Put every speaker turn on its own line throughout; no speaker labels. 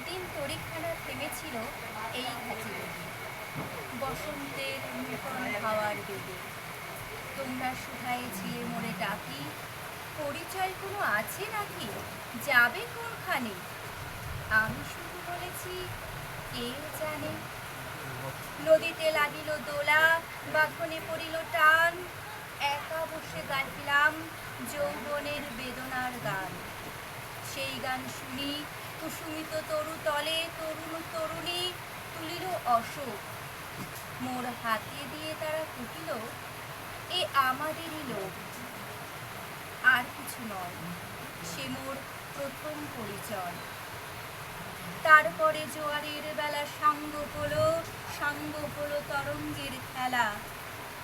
একদিন তরিখানা থেমেছিল এই ঘাটে বসন্তের নূতন হাওয়ার বেগে। তোমরা সুধায় ঝিলে মোড়ে ডাকি পরিচয় কোনো আছে নাকি? যাবে কোনখানে? আমি শুধু বলেছি কে জানে। নদীতে লাগিল দোলা, বাঁধনে পড়িল টান, একা বসে গাইলাম যৌবনের বেদনার গান। সেই গান শুনি কুসুমিত তরু তলে তরুণ তরুণী তুলিল অশোক। মোর হাতে দিয়ে তারা কুটিল, এ আমাদেরই লোক। আর কিছু নয়, সে মোর প্রথম পরিচয়। তারপরে জোয়ারের বেলা সাঙ্গ হলো সাঙ্গ হলো তরঙ্গের খেলা।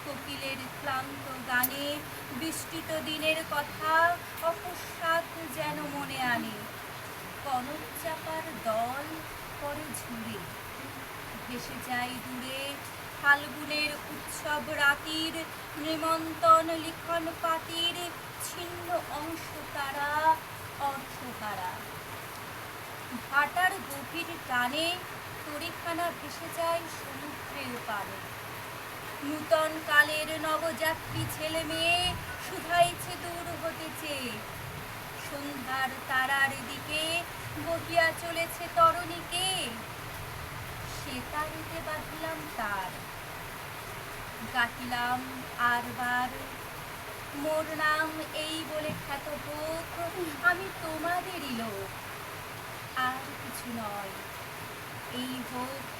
কোকিলের ক্লান্ত গানে বৃষ্টিত দিনের কথা, অকস্মাৎ যেন চাপার দল পরে ঝুড়ে। ভেসে যায় দূরে ফাল্গুনের উৎসব রাতির নিমন্ত্রণ লিখন পাতির ছিন্ন অংশ তারা, অর্থ তারা। ভাটার গভীর টানে তরিখানা ভেসে যায় সমুদ্রের পারে নূতন কালের নবযাত্রী ছেলে মেয়ে শুধাইছে দূর হতেছে সন্ধ্যার তারার দিকে বহিয়া চলেছে তরণীকে সে তারিতে বাঁধিলাম তার। গাহিলাম আরবার মোর নাম এই বলে খ্যাত হোক আমি তোমাদেরই লোক। আর কিছু নয়। এই হোক